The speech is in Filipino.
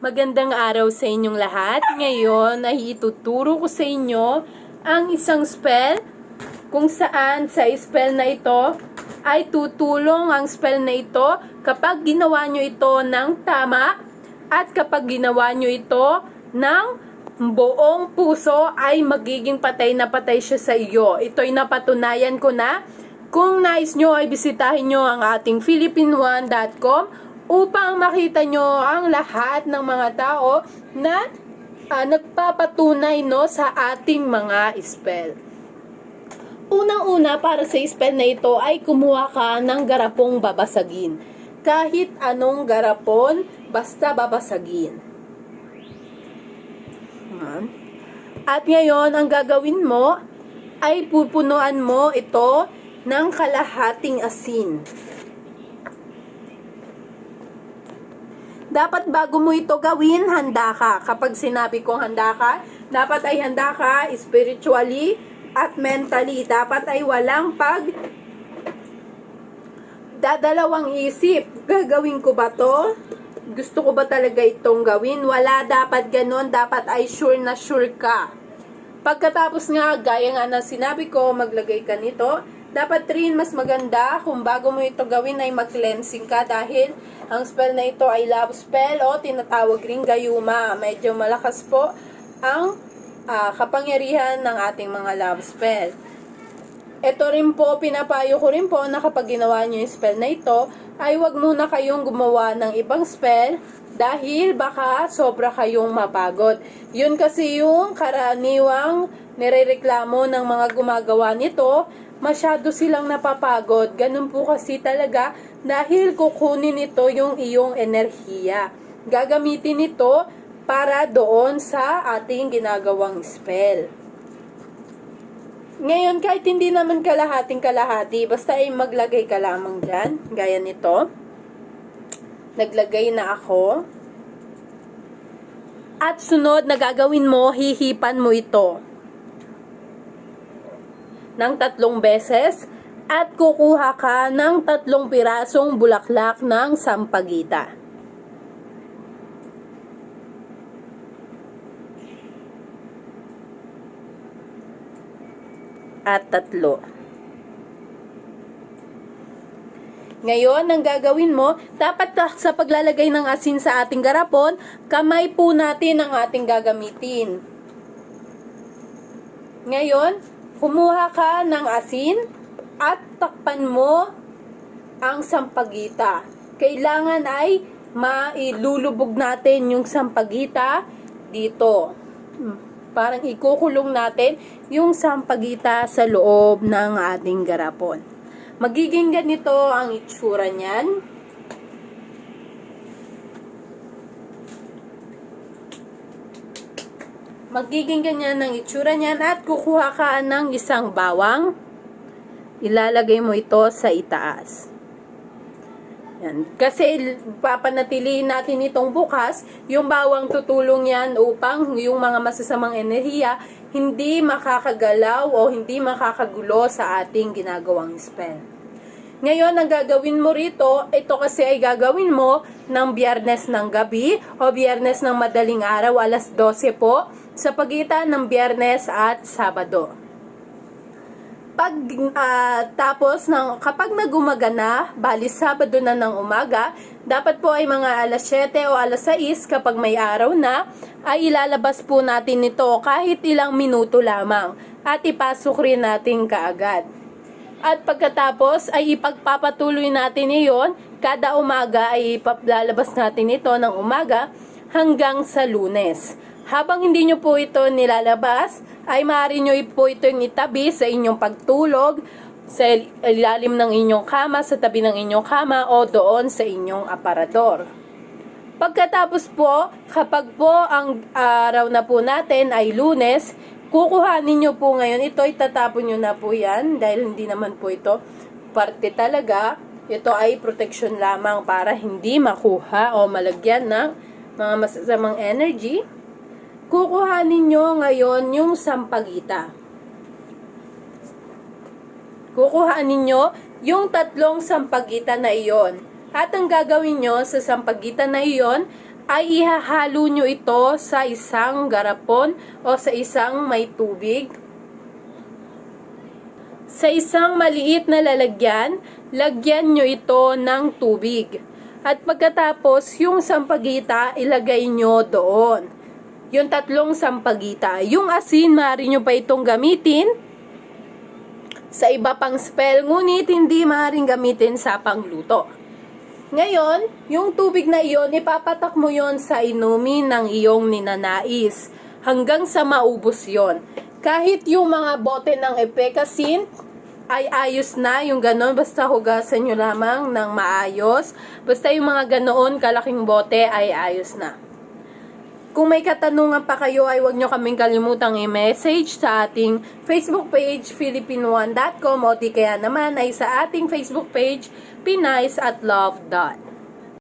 Magandang araw sa inyong lahat. Ngayon ay ituturo ko sa inyo ang isang spell kung saan sa spell na ito ay tutulong ang spell na ito kapag ginawa nyo ito ng tama at kapag ginawa nyo ito ng buong puso ay magiging patay na patay siya sa iyo. Ito'y napatunayan ko na. Kung nais nyo ay bisitahin nyo ang ating philippine1.com upang makita nyo ang lahat ng mga tao na ah, nagpapatunay no sa ating mga spell. Unang-una para sa spell na ito ay kumuha ka ng garapong babasagin. Kahit anong garapon, basta babasagin. At ngayon, ang gagawin mo ay pupunuan mo ito ng kalahating asin. Dapat bago mo ito gawin, handa ka. Kapag sinabi kong handa ka, dapat ay handa ka spiritually at mentally. Dapat ay walang pag dadalawang isip. Gagawin ko ba to? Gusto ko ba talaga itong gawin? Wala dapat ganun. Dapat ay sure na sure ka. Pagkatapos nga, gaya nga na sinabi ko, maglagay ka nito. Dapat rin mas maganda kung bago mo ito gawin ay mag-cleansing ka dahil ang spell na ito ay love spell o tinatawag ring gayuma. Medyo malakas po ang ah, kapangyarihan ng ating mga love spell. Ito rin po, pinapayo ko rin po na kapag ginawa nyo yung spell na ito, ay wag muna kayong gumawa ng ibang spell dahil baka sobra kayong mapagod. Yun kasi yung karaniwang nirereklamo ng mga gumagawa nito, masyado silang napapagod. Ganun po kasi talaga dahil kukunin nito yung iyong enerhiya. Gagamitin ito para doon sa ating ginagawang spell. Ngayon, kahit hindi naman kalahating kalahati, basta ay maglagay ka lamang dyan, gaya nito. Naglagay na ako. At sunod na gagawin mo, hihipan mo ito ng tatlong beses at kukuha ka ng tatlong pirasong bulaklak ng sampagita. At tatlo. Ngayon, ang gagawin mo, dapat sa paglalagay ng asin sa ating garapon, kamay po natin ang ating gagamitin. Ngayon, kumuha ka ng asin at takpan mo ang sampagita. Kailangan ay mailulubog natin yung sampagita dito. Hmm, Parang ikukulong natin yung sampagita sa loob ng ating garapon. Magiging ganito ang itsura niyan. Magiging ganyan ang itsura niyan at kukuha ka ng isang bawang. Ilalagay mo ito sa itaas. Yan. Kasi papanatilihin natin itong bukas, yung bawang tutulong yan upang yung mga masasamang enerhiya hindi makakagalaw o hindi makakagulo sa ating ginagawang spell. Ngayon, ang gagawin mo rito, ito kasi ay gagawin mo ng biyernes ng gabi o biyernes ng madaling araw, alas 12 po, sa pagitan ng biyernes at sabado. Pag ah, tapos ng kapag nagumaga na, bali Sabado na ng umaga, dapat po ay mga alas 7 o alas 6 kapag may araw na, ay ilalabas po natin ito kahit ilang minuto lamang at ipasok rin natin kaagad. At pagkatapos ay ipagpapatuloy natin iyon, kada umaga ay ipaplalabas natin ito ng umaga hanggang sa lunes. Habang hindi nyo po ito nilalabas, ay maaari nyo po ito itabi sa inyong pagtulog, sa ilalim ng inyong kama, sa tabi ng inyong kama, o doon sa inyong aparador. Pagkatapos po, kapag po ang araw na po natin ay lunes, kukuhanin nyo po ngayon, ito itatapon nyo na po yan, dahil hindi naman po ito parte talaga. Ito ay protection lamang para hindi makuha o malagyan ng mga masasamang energy kukuhanin nyo ngayon yung sampagita. Kukuhanin nyo yung tatlong sampagita na iyon. At ang gagawin nyo sa sampagita na iyon ay ihahalo nyo ito sa isang garapon o sa isang may tubig. Sa isang maliit na lalagyan, lagyan nyo ito ng tubig. At pagkatapos, yung sampagita, ilagay nyo doon. Yung tatlong sampagita. Yung asin, maaari nyo pa itong gamitin sa iba pang spell, ngunit hindi maaaring gamitin sa pangluto. Ngayon, yung tubig na iyon, ipapatak mo yon sa inumin ng iyong ninanais hanggang sa maubos yon. Kahit yung mga bote ng epekasin ay ayos na, yung ganon, basta hugasan nyo lamang ng maayos. Basta yung mga ganoon, kalaking bote ay ayos na. Kung may katanungan pa kayo ay huwag nyo kaming kalimutang i-message sa ating Facebook page philippine1.com o di kaya naman ay sa ating Facebook page Pinays at Love.